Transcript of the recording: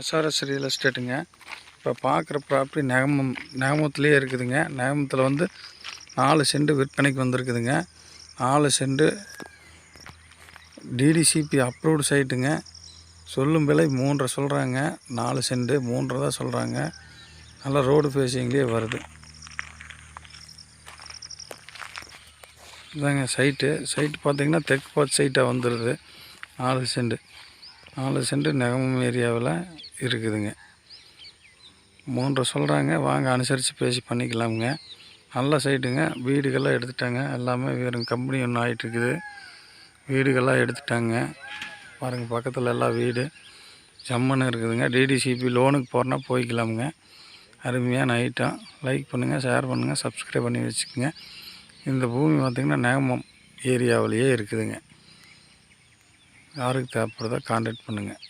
SRS real எஸ்டேட்டுங்க இப்போ பார்க்குற property Negamam நெகமத்துலேயே இருக்குதுங்க. நெகமத்தில் வந்து நாலு சென்ட் விற்பனைக்கு வந்திருக்குதுங்க. நாலு சென்ட் டிடிசிபி அப்ரூவ்டு சைட்டுங்க சொல்லும் விலை மூன்றரை சொல்கிறாங்க நாலு சென்ட் மூன்றரை தான் சொல்கிறாங்க நல்லா ரோடு ஃபேஸிங்லேயே வருது. இதாங்க சைட்டு சைட்டு பார்த்தீங்கன்னா தெற்கு பார்த்து சைட்டாக வந்துடுது நாலு சென்ட் நாலு சென்ட் நெகமம் ஏரியாவில் இருக்குதுங்க. மூன்றரை சொல்கிறாங்க வாங்க அனுசரித்து பேசி பண்ணிக்கலாமுங்க. நல்ல சைட்டுங்க வீடுகள்லாம் எடுத்துட்டாங்க. எல்லாமே வேறு கம்பெனி ஒன்று ஆகிட்டுருக்குது வீடுகள்லாம் எடுத்துட்டாங்க. பாருங்கள் பக்கத்தில் எல்லாம் வீடு. ஜம்மன்னு இருக்குதுங்க. டிடிசிபி லோனுக்கு போகிறனா போய்க்கலாமுங்க. அருமையான ஐட்டம் லைக் பண்ணுங்கள் ஷேர் பண்ணுங்கள் சப்ஸ்கிரைப் பண்ணி வச்சுக்கோங்க. இந்த பூமி பார்த்திங்கன்னா நேமம் ஏரியாவிலேயே இருக்குதுங்க. யாருக்கு தேவைப்படுதோ கான்டாக்ட் பண்ணுங்கள்